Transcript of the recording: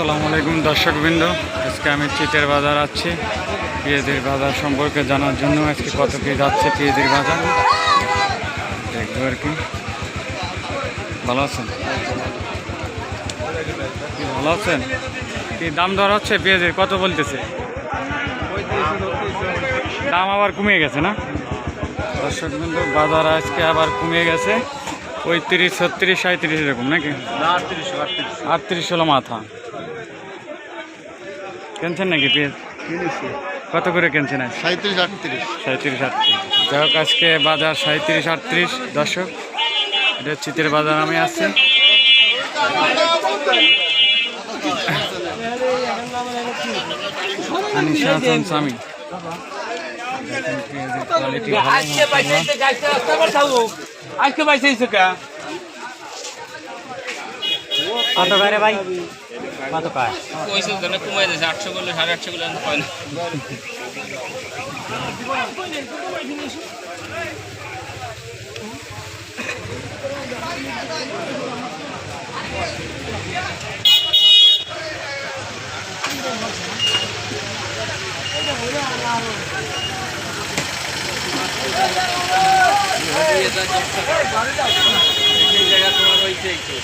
আসসালামু আলাইকুম দর্শকবৃন্দ। আজকে আমি চিটের বাজার আছি। পেঁয়াজের বাজার সম্পর্কে জানার জন্য আজকে কত কি যাচ্ছে পেঁয়াজের বাজার? দেখব আর কি। ভালো আছেন? ভালো আছেন? কি দাম দর হচ্ছে পেঁয়াজের কত বলতেছে? দাম আবার কমে গেছে না? দর্শকবৃন্দ বাজার আজকে আবার কমে গেছে। পঁয়ত্রিশ ছত্রিশ সাঁত্রিশ এরকম নাকি? আটত্রিশ হলো মাথা। কিনছেন নাকি পেঁয়াজ? কত করে কিনছেন আজ? সাঁত্রিশ আটত্রিশ। সাঁত্রিশ আটত্রিশ। যাই হোক আজকে বাজার সাঁত্রিশ আটত্রিশ। দর্শক এটা চিতের বাজার আমি আসছি। আনিশা হাসান স্বামী আজকে কত করে ভাই। কত কাজ কইছে ওখানে কমাই দিয়েছে আটশো করলে সাড়ে আটশো করলে হয় না। এই জায়গা তোমার একটু।